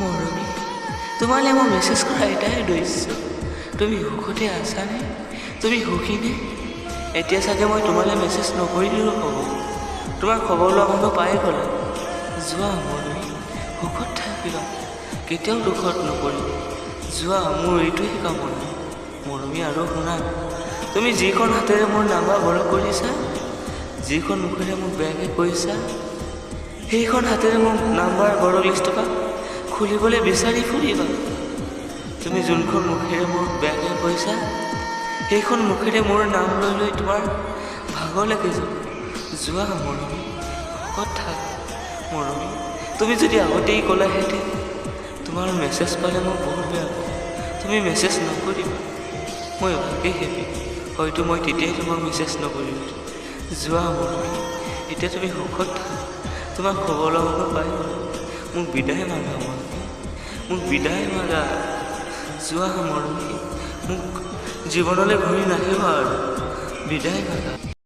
মৰমী তোমালৈ মই মেছেজ কৰা এটাই উদ্দেশ্য তুমি সুখতে আছানে তুমি সুখীনে এতিয়া চাগে মই তোমালৈ মেছেজ নকৰিলেও হ'ব। তোমাৰ খবৰ লোৱা মানুহ পাই গ'লা। যোৱা মৰমী সুখত থাকিবা। কেতিয়াও দুখত নপৰিবা। যোৱা মোৰ এইটোৱে কামনা। মৰমী আৰু শুনা। তুমি যিখন হাতেৰে মোৰ নাম্বাৰ বৰক কৰিছা, যিখন মুখেৰে মোক বেয়াকৈ কৈছা, সেইখন হাতেৰে মোক নাম্বাৰ বড় লিষ্টপা খুলিবলৈ বিচাৰি ফুৰিবা। তুমি যোনখন মুখেৰে মোক বেয়াকৈ কৈছা, সেইখন মুখেৰে মোৰ নাম লৈ লৈ তোমাৰ ভাগৰ লাগি যাব। যোৱা মৰমী থাক মৰমী, তুমি যদি আগতেই ক'লাহেঁতেন, তোমাৰ মেছেজ পালে মই বহুত বেয়া পাওঁ। তুমি মেছেজ নকৰিবা, মই ভাগেই হেপি। হয়তো মই তেতিয়াই তোমাক মেছেজ নকৰিলোঁ। যোৱা মৰমী, এতিয়া তুমি সুখত থাকা। তোমাৰ খবৰ মানুহ পাই মোক বিদায় মৰমী। মোক বিদায় মাগা যোৱা মৰমী মোক জীৱনলৈ ঘূৰি নাহিবা আৰু বিদায় মাগা